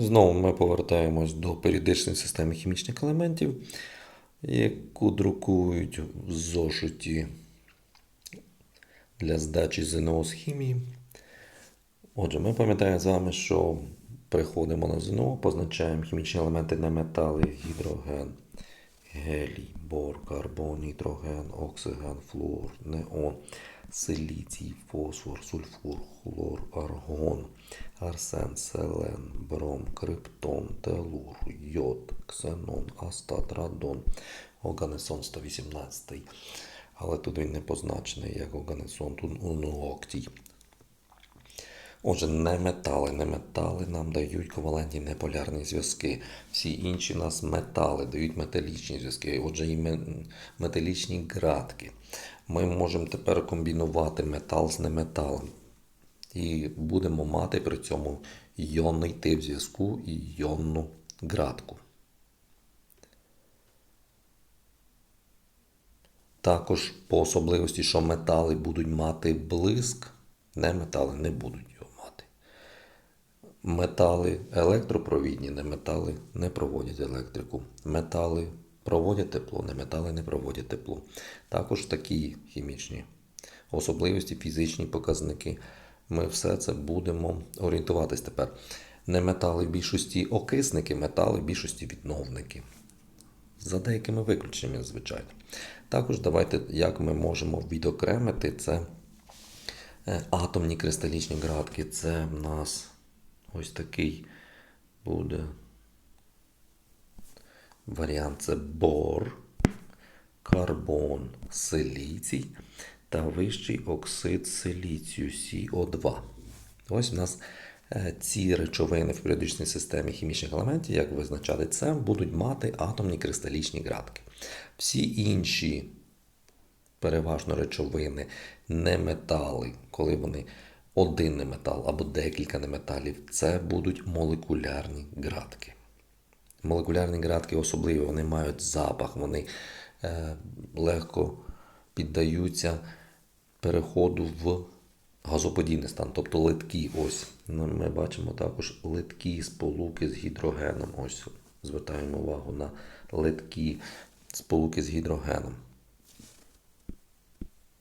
Знову ми повертаємось до періодичної системи хімічних елементів, яку друкують в зошиті для здачі ЗНО з хімії. Отже, ми пам'ятаємо з вами, що приходимо на ЗНО, позначаємо хімічні елементи на метали, гідроген, гелій, бор, карбон, нітроген, оксиген, флуор, неон, силіцій, фосфор, сульфур, хлор, аргон, арсен, селен, бром, криптон, телур, йод, ксенон, астат, радон, оганесон 118. Але тут він не позначений як оганесон, тут уноктій. Отже, не метали. Не метали нам дають ковалентні неполярні зв'язки. Всі інші нас метали дають металічні зв'язки. Отже, і металічні градки. Ми можемо тепер комбінувати метал з неметалом. І будемо мати при цьому йонний тип зв'язку і йонну градку. Також по особливості, що метали будуть мати блиск, не метали не будуть. Метали електропровідні, не метали не проводять електрику. Метали проводять тепло, не метали не проводять тепло. Також такі хімічні особливості, фізичні показники. Ми все це будемо орієнтуватись тепер. Не метали в більшості окисники, метали в більшості відновники. За деякими виключеннями, звичайно. Також давайте, як ми можемо відокремити це е, атомні кристалічні градки. Це в нас ось такий буде варіант. Це бор, карбон, силіцій та вищий оксид силіцію СіО2. Ось у нас е, ці речовини в періодичній системі хімічних елементів, як визначали це, будуть мати атомні кристалічні градки. Всі інші переважно речовини, не метали, коли вони один неметал або декілька неметалів, це будуть молекулярні градки. Молекулярні градки особливі, вони мають запах, вони е, легко піддаються переходу в газоподібний стан, тобто литкі. Ось Ну, ми бачимо також литкі сполуки з гідрогеном. Ось звертаємо увагу на литкі сполуки з гідрогеном.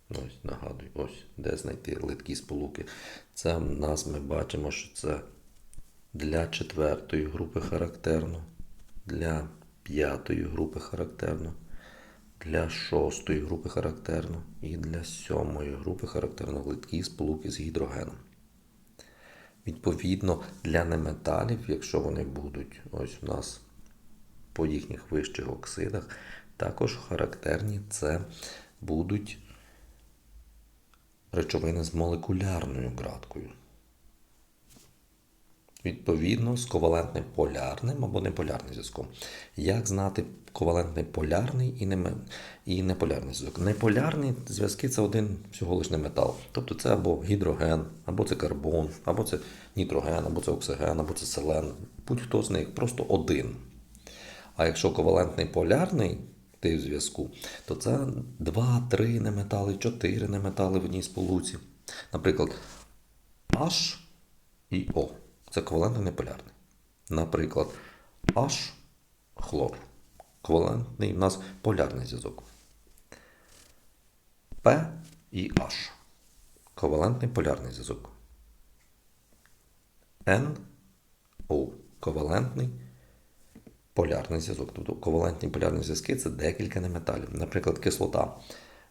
Ось, нагадую, ось, де знайти литкі сполуки. Це в нас ми бачимо, що це для четвертої групи характерно, для п'ятої групи характерно, для шостої групи характерно і для сьомої групи характерно литкі сполуки з гідрогеном. Відповідно, для неметалів, якщо вони будуть ось у нас по їхніх вищих оксидах, також характерні це будуть речовини з молекулярною градкою. Відповідно, з ковалентним полярним або неполярним зв'язком. Як знати ковалентний полярний і неполярний зв'язок? Неполярні зв'язки це один всього лиш не метал. Тобто це або гідроген, або це карбон, або це нітроген, або це оксиген, або це селен. Будь-хто з них просто один. А якщо ковалентний полярний тип зв'язку, то це 2, 3 неметали, 4 неметали в одній сполуці. Наприклад, H і O. Це ковалентний неполярний. Наприклад, H хлор. Ковалентний в нас полярний зв'язок. P і H. Ковалентний полярний зв'язок. N O. Ковалентний полярний зв'язок. Тобто ковалентні полярні зв'язки це декілька неметалів. Наприклад, кислота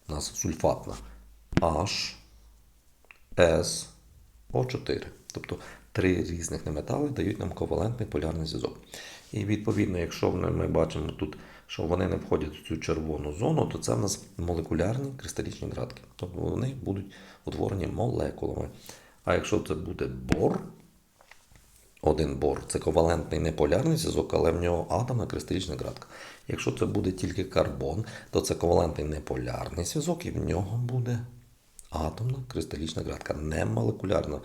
у нас сульфатна H, S, O4. Тобто три різних неметали дають нам ковалентний полярний зв'язок. І відповідно, якщо ми бачимо тут, що вони не входять в цю червону зону, то це в нас молекулярні кристалічні градки. Тобто вони будуть утворені молекулами. А якщо це буде бор, один бор це ковалентний неполярний зв'язок, але в нього атомна кристалічна градка. Якщо це буде тільки карбон, то це ковалентний неполярний зв'язок, і в нього буде атомна кристалічна градка, не молекулярна.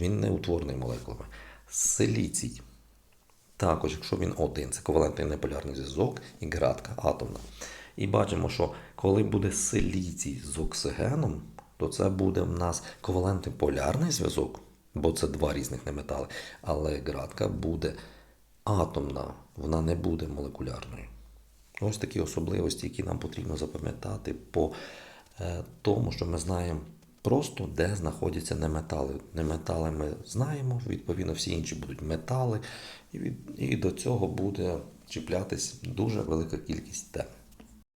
Він не утворений молекулами. Силіцій. Також, якщо він один, це ковалентний неполярний зв'язок і градка атомна. І бачимо, що коли буде силіцій з оксигеном, то це буде в нас ковалентний полярний зв'язок бо це два різних неметали. Але ґратка буде атомна, вона не буде молекулярною. Ось такі особливості, які нам потрібно запам'ятати по е, тому, що ми знаємо просто, де знаходяться неметали. Неметали ми знаємо, відповідно, всі інші будуть метали, і, від, і до цього буде чіплятись дуже велика кількість тем.